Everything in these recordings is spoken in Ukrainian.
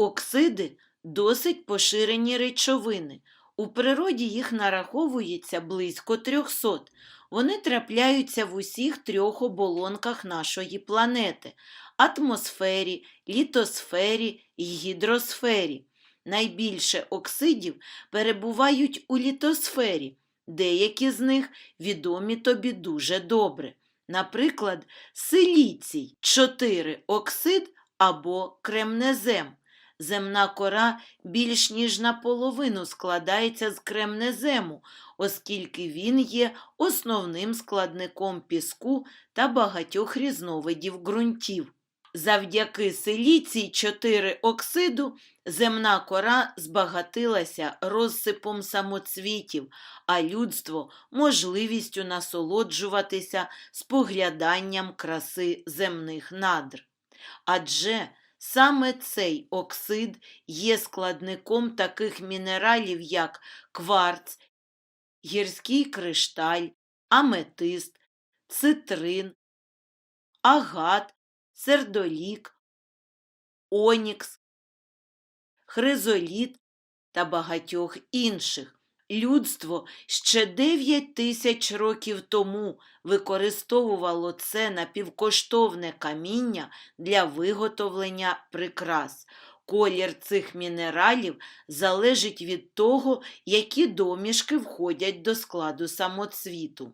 Оксиди досить поширені речовини. У природі їх нараховується близько 300. Вони трапляються в усіх трьох оболонках нашої планети атмосфері, літосфері і гідросфері. Найбільше оксидів перебувають у літосфері. Деякі з них відомі тобі дуже добре. Наприклад, силіцій 4 оксид або кремнезем. Земна кора більш ніж наполовину складається з кремнезему, оскільки він є основним складником піску та багатьох різновидів ґрунтів. Завдяки силіцій 4 оксиду земна кора збагатилася розсипом самоцвітів, а людство можливістю насолоджуватися спогляданням краси земних надр. Адже саме цей оксид є складником таких мінералів, як кварц, гірський кришталь, аметист, цитрин, агат, сердолік, онікс, хризоліт та багатьох інших. Людство ще 9 тисяч років тому використовувало це напівкоштовне каміння для виготовлення прикрас. Колір цих мінералів залежить від того, які домішки входять до складу самоцвіту.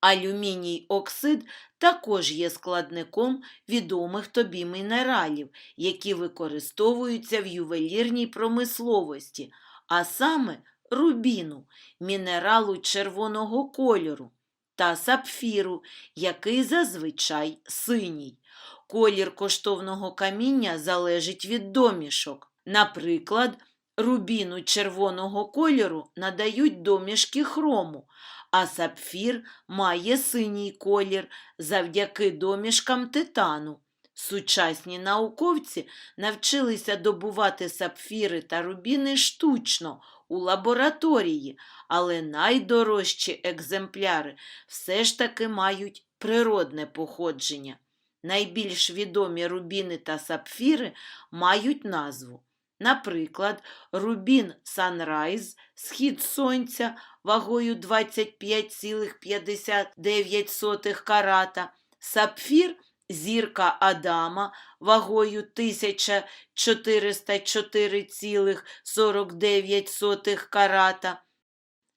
Алюміній оксид також є складником відомих тобі мінералів, які використовуються в ювелірній промисловості, а саме рубіну, мінералу червоного кольору, та сапфіру, який зазвичай синій. Колір коштовного каміння залежить від домішок. Наприклад, рубіну червоного кольору надають домішки хрому, а сапфір має синій колір завдяки домішкам титану. Сучасні науковці навчилися добувати сапфіри та рубіни штучно у лабораторії, але найдорожчі екземпляри все ж таки мають природне походження. Найбільш відомі рубіни та сапфіри мають назву. Наприклад, рубін Sunrise схід сонця вагою 25,59 карата, сапфір зірка Адама вагою 1404,49 карата.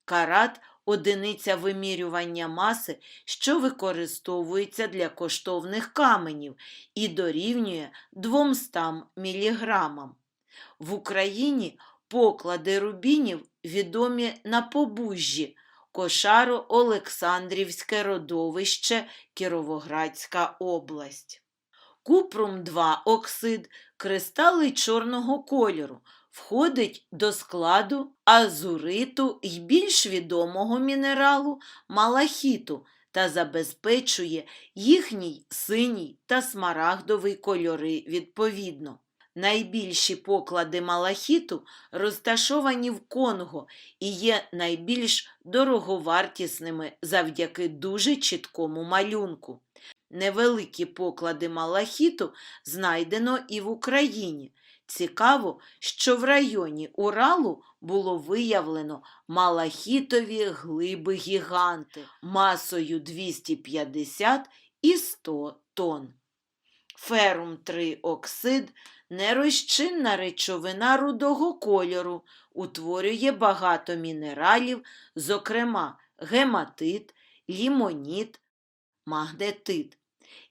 Карат одиниця вимірювання маси, що використовується для коштовних каменів і дорівнює 200 міліграмам. В Україні поклади рубінів відомі на Побужжі, Кошаро Олександрівське родовище, Кіровоградська область. Купрум 2 оксид кристали чорного кольору, входить до складу азуриту й більш відомого мінералу малахіту та забезпечує їхній синій та смарагдовий кольори відповідно. Найбільші поклади малахіту розташовані в Конго і є найбільш дороговартісними завдяки дуже чіткому малюнку. Невеликі поклади малахіту знайдено і в Україні. Цікаво, що в районі Уралу було виявлено малахітові глиби гіганти масою 250 і 100 тонн. Ферум 3 оксид нерозчинна речовина рудого кольору, утворює багато мінералів, зокрема гематит, лімоніт, магнетит.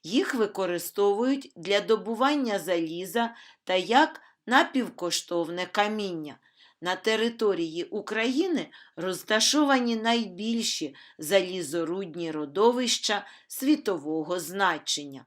Їх використовують для добування заліза та як напівкоштовне каміння. На території України розташовані найбільші залізорудні родовища світового значення.